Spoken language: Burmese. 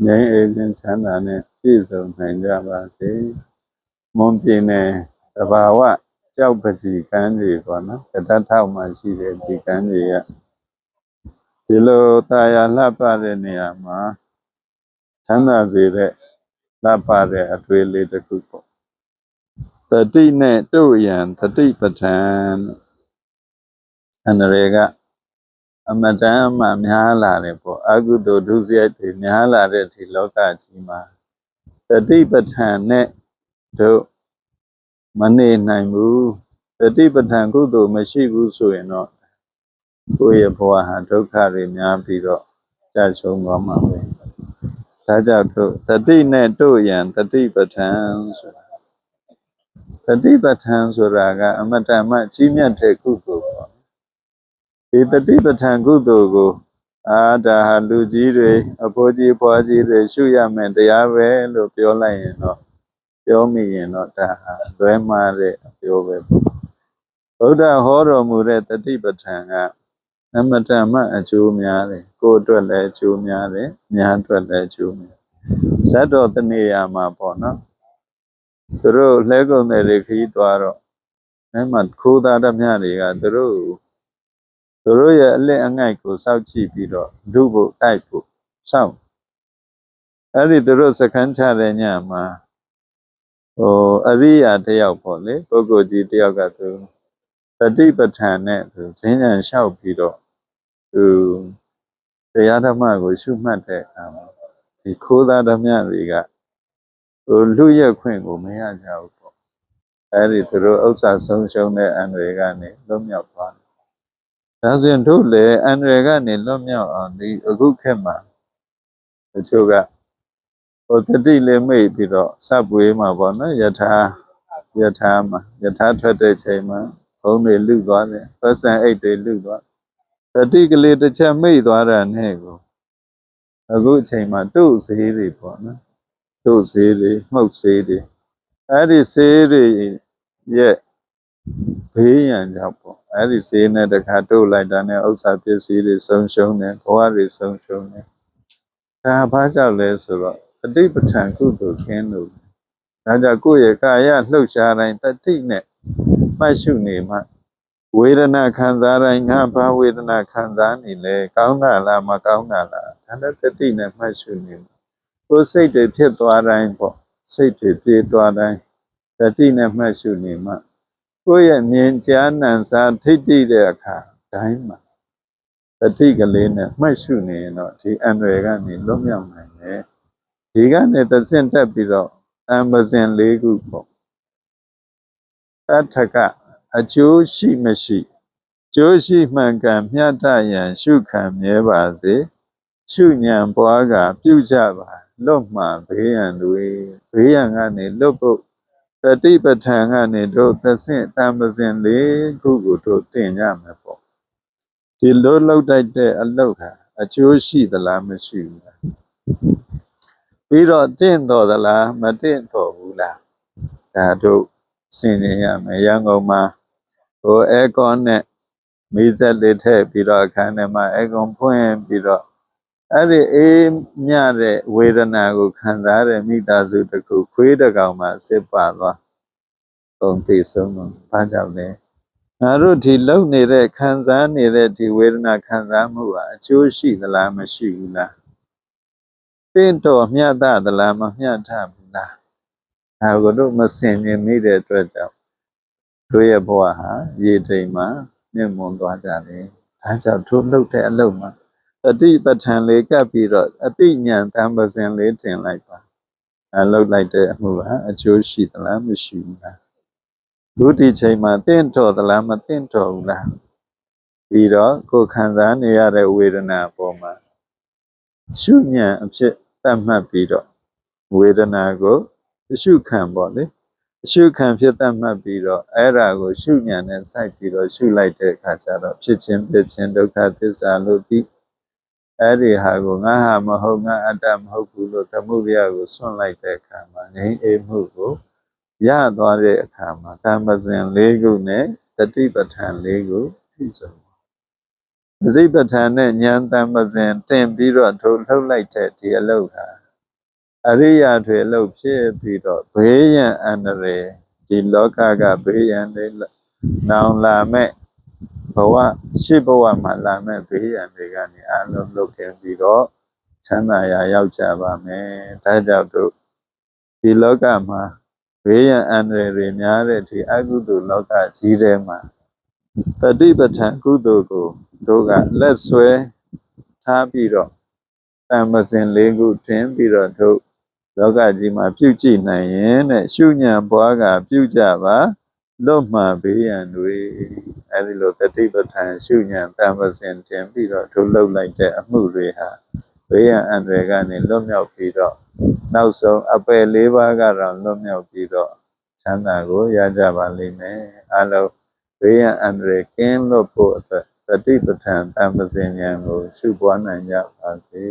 ငြိမ်းအေးခြင်းချမ်းသာနဲ့ပြည့်စုံနိုင်ကြပါစေမွန်ပြည်နယ်တဘာဝကြောက်ပကြီးကမ်းတွေပေါ့နော်ကတ္တထောက်မှရှိတဲ့ဒီကမ်းတွေကဒီလိုတာယာလှပတဲ့နေရာမှာချမ်းသာစေတဲ့လှပတဲ့အတွေ့အလေးတစ်ခုပေါ့တတိနဲ့တို့ရန်တတိပဋ္ဌာန်အန္တရေက အမတန်မှများလာတယ်ပေါ့အကုသိုလ်ဒုစရိုက်တွေများလာတဲ့ဒီလောကကြီးမှာတတိပဋ္ဌာန်နဲ့တို့မနေနိုင်ဘူးတတိပဋ္ဌာန်ကုသိုလ်မရှိဘူးဆိုရင်တော့ကိုယ့်ရဲ့ဘဝဟာဒုက္ခတွေများပြီးတော့ကြာရှုံးသွားမှာပဲဒါကြောင့်တို့တတိနဲ့တို့ရန်တတိပဋ္ဌာန်ဆိုတာတတိပဋ္ဌာန်ဆိုတာကအမတန်မှကြီးမြတ်တဲ့ကုသိုလ်ပေါ့ ဒီတတိပဋ္ဌာန်ကုသိုလ်ကိုအာဒါဟာလူကြီးတွေအဖိုးကြီးဖွားကြီးတွေရှုရမယ်တရားပဲလို့ပြောလိုက်ရင်တော့ပြောမိရင်တော့ဒါဟာလွဲမှားတဲ့အပြောပဲပေါ့ဗုဒ္ဓဟောတော်မူတဲ့တတိပဋ္ဌာန်ကအမတန်မှအကျိုးများတယ်ကိုယ်အတွက်လည်းအကျိုးများတယ်များအတွက်လည်းအကျိုးများဇတ်တော်တနေရာမှာပေါ့နော်သူတို့လဲကုန်တဲ့တွေခကြီးသွားတော့အဲ့မှာခိုးသားဓမြတွေကသူတို့ သူတို့ရဲ့အလက်အငိုက်ကိုစောင့်ကြည့်ပြီးတော့ဒုဖို့တိုက်ဖို့စောင့်အဲ့ဒီသူတို့စခန်းချတဲ့ညမှာဟိုအရိယာတယောက်ပေါ့လေပုဂ္ဂိုလ်ကြီးတယောက်ကသူတတိပဋ္ဌာန်နဲ့သူဈဉ္ဉံလျှောက်ပြီးတော့သူတရားဓမ္မကိုရှုမှတ်တဲ့အခါမှာဒီခိုးသားဓမ္မတွေကဟိုလူရက်ခွင့်ကိုမရကြဘူးပေါ့အဲ့ဒီသူတို့ဥစ္စာဆုံးရှုံးတဲ့အန္တရာယ်ကနေလွတ်မြောက်သွားတယ် ဒါဆိုရင်တို့လည်းအန္တရာယ်ကနေလွတ်မြောက်အောင်ဒီအခုခေတ်မှာတချို့ကဟိုတတိလေးမိတ်ပြီးတော့စပ်ပွေးမှာပေါ့နော်ယထာယထာမှာယထာထွက်တဲ့ချိန်မှာဘုံတွေလူသွားတယ်ပတ်စံအိတ်တွေလူသွားတတိကလေးတစ်ချက်မိတ်သွားတာနဲ့ကိုအခုအချိန်မှာတို့ဈေးတွေပေါ့နော်တို့ဈေးတွေမှုတ်ဈေးတွေအဲ့ဒီဈေးတွေရဲ့ဘေးရန်ကြောင့်ပေါ့ အဲ့ဒီစေးနဲ့တခါတို့လိုက်တာနဲ့ဥစ္စာပစ္စည်းတွေဆုံးရှုံးတယ်ဘဝတွေဆုံးရှုံးတယ်ဒါဘာကြောင့်လဲဆိုတော့အတိပဋ္ဌာန်ကုသိုလ်ခင်းလို့ဒါကြောင့်ကိုယ့်ရဲ့ကာယလှုပ်ရှားတိုင်းတတိနဲ့မှတ်ရှုနေမှဝေဒနာခံစားတိုင်းငါဘာဝေဒနာခံစားနေလဲကောင်းတာလားမကောင်းတာလားဒါနဲ့တတိနဲ့မှတ်ရှုနေမှကိုယ်စိတ်တွေဖြစ်သွားတိုင်းပေါ့စိတ်တွေပြေးသွားတိုင်းတတိနဲ့မှတ်ရှုနေမှ ကိုယ့်ရဲ့မြင်ကြားနံစာထိတ်တိတဲ့အခါတိုင်းမှာတတိကလေးနဲ့မှတ်ရှုနေရင်တော့ဒီအန္တရာယ်ကနေလွတ်မြောက်နိုင်တယ်ဒီကနေသစင့်တက်ပြီးတော့အံပစင်၄ခုပေါ့အထကအကျိုးရှိမရှိကျိုးရှိမှန်ကန်မျှတရန်ရှုခံမြဲပါစေရှုညံပွားကပြုကြပါလွတ်မှဘေးရန်တွေဘေးရန်ကနေလွတ်ဖို့ တတိပဋ္ဌာန်ကနေတို့သဆင့်တံပစင်လေးခုကိုတို့တင်ကြမယ်ပေါ့ဒီလိုလောက်တိုက်တဲ့အလုပ်ဟာအကျိုးရှိသလားမရှိဘူးလားပြီးတော့တင့်တော်သလားမတင့်တော်ဘူးလားဒါတို့စဉ်းနေရမယ်ရန်ကုန်မှာဟိုအဲကွန်နဲ့မီးစက်လေးထည့်ပြီးတော့အခန်းထဲမှာအဲကွန်ဖွင့်ပြီးတော့ အဲ့ဒီအေးမြတဲ့ဝေဒနာကိုခံစားတဲ့မိသားစုတစ်ခုခွေးတစ်ကောင်မှစစ်ပါသွားပုံသိဆုံးတော့ဘာကြောင့်လဲငါတို့ဒီလုံနေတဲ့ခံစားနေတဲ့ဒီဝေဒနာခံစားမှုဟာအကျိုးရှိသလားမရှိဘူးလားတင့်တော်မျှတသလားမမျှတဘူးလားဒါကိုတို့မစင်မြင်မိတဲ့အတွက်ကြောင့်တို့ရဲ့ဘဝဟာရေတိမ်မှာမြင့်မွန်သွားကြတယ်ဒါကြောင့်တို့လှုပ်တဲ့အလုပ်မှာ တတိပဋ္ဌာန်လေးကပ်ပြီးတော့အတိညာဏ်တံပစင်လေးတင်လိုက်ပါအဲလှုပ်လိုက်တဲ့အမှုဟာအကျိုးရှိသလားမရှိဘူးလားဒုတိချိန်မှာတင့်တော်သလားမတင့်တော်ဘူးလားပြီးတော့ကိုယ်ခံစားနေရတဲ့ဝေဒနာအပေါ်မှာရှုညံအဖြစ်သတ်မှတ်ပြီးတော့ဝေဒနာကိုအရှုခံပေါ့လေအရှုခံဖြစ်သတ်မှတ်ပြီးတော့အဲ့ဒါကိုရှုညံနဲ့စိုက်ပြီးတော့ရှုလိုက်တဲ့အခါကျတော့ဖြစ်ချင်းဖြစ်ချင်းဒုက္ခသစ္စာလို့ဒီ အဲ့ဒီဟာကိုငါဟာမဟုတ်ငါအတ္တမဟုတ်ဘူးလို့သမုဒယကိုဆွန့်လိုက်တဲ့အခါမှာငြိမ်းအေးမှုကိုရသွားတဲ့အခါမှာတမ္ပဇင်၄ခုနဲ့တတိပဋ္ဌာန်၄ခုပြည့်စုံတတိပဋ္ဌာန်နဲ့ဉာဏ်တမ္ပဇင်တင်ပြီးတော့ထိုလှုပ်လိုက်တဲ့ဒီအလုပ်ဟာအရိယာတွေအလုပ်ဖြစ်ပြီးတော့ဘေးရန်အန္တရာယ်ဒီလောကကဘေးရန်တွေနောင်လာမဲ့ ဘဝရှေ့ဘဝမှာလာမဲ့ဘေးရန်တွေကနေအလုံးလုတ်ခဲ့ပြီးတော့ချမ်းသာရာရောက်ကြပါမယ်ဒါကြောင့်တို့ဒီလောကမှာဘေးရန်အန္တရာယ်တွေများတဲ့အထိအကုသိုလ်လောကကြီးထဲမှာတတိပဋ္ဌာန်ကုသိုလ်ကိုတို့ကလက်ဆွဲထားပြီးတော့တမ္ပစင်လေးခုထင်းပြီးတော့တို့လောကကြီးမှာပြုကြည့်နိုင်ရင်တဲ့ရှုညံပွားကပြုကြပါလွတ်မှဘေးရန်တွေ အဲဒီလိုတတိပဋ္ဌာန်ရှုညံတမ္ပစင်တင်ပြီးတော့ထုတ်လုပ်လိုက်တဲ့အမှုတွေဟာဘေးရန်အန္တရာယ်ကနေလွတ်မြောက်ပြီးတော့နောက်ဆုံးအပယ်လေးပါးကတော့လွတ်မြောက်ပြီးတော့ချမ်းသာကိုရကြပါလိမ့်မယ်အလုံးဘေးရန်အန္တရာယ်ကင်းလွတ်ဖို့အတွက်တတိပဋ္ဌာန်တမ္ပစင်ဉာဏ်ကိုရှုပွားနိုင်ကြပါစေ